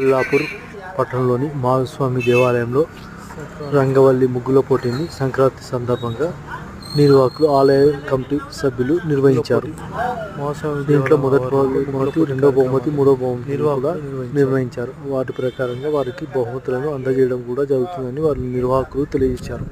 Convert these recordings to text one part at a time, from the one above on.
కొల్లాపూర్ పట్టణంలోని మహాస్వామి దేవాలయంలో రంగవల్లి ముగ్గుల పోటీని సంక్రాంతి సందర్భంగా నిర్వాహకులు ఆలయ కమిటీ సభ్యులు నిర్వహించారు. దీంట్లో మొదటి బహుమతి రెండో బహుమతి మూడో బహుమతి కూడా నిర్వహించారు. వాటి ప్రకారంగా వారికి బహుమతులను అందజేయడం కూడా జరుగుతుందని వారి నిర్వాహకులు తెలియజేశారు.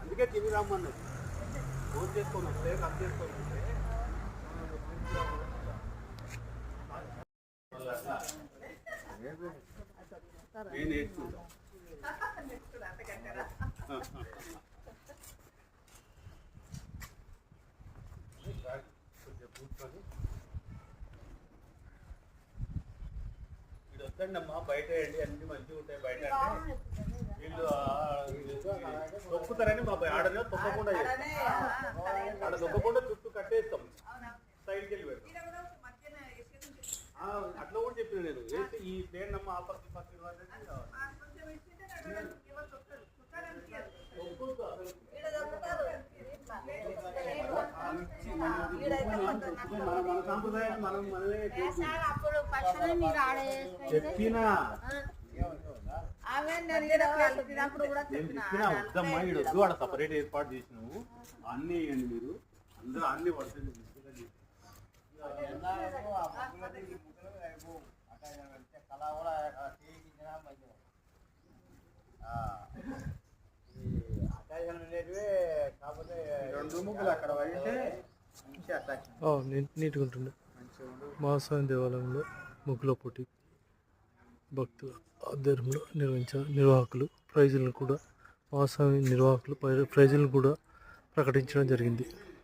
అందుకే తిని రమ్మన్నది ఫోన్ చేసుకొని వస్తే కట్ చేసుకొని వస్తే నేను నేర్చుకుంటా కొంచెం కూర్చొని ఇది వద్దండి అమ్మా బయట వేయండి అన్ని మంచిగా ఉంటాయి బయట వీళ్ళు తొక్కుతారని మా ఆడనే తొక్కకుండా. ఆడ తొక్కకుండా చుట్టూ కట్టేస్తాం సైడ్కి వెళ్ళి పెడతాం ఆ, అట్లా కూడా చెప్పిన నేను. ఈ ప్లేన్ అమ్మ ఆపర్తి పక్కన మన మన సాంప్రదాయాన్ని మనం మనమే చెప్పినా. వద్దమ్మా ఆడ సపరేట్ ఏర్పాటు చేసినావు. అన్ని వేయండి మీరు. అందరూ అన్ని పడుతుంది రెండు ముగ్గులు అక్కడ పడితే ఆ, నీ- నీట్గా ఉంటుంది మహాస్వామి దేవాలయంలో ముగ్గుల పోటీ. భక్తుల ఆధ్వర్యంలో నిర్వహించారు నిర్వాహకులు ప్రైజులను కూడా మహాస్వామి నిర్వాహకులు ప్రై- ప్రైజులను కూడా ప్రకటించడం జరిగింది.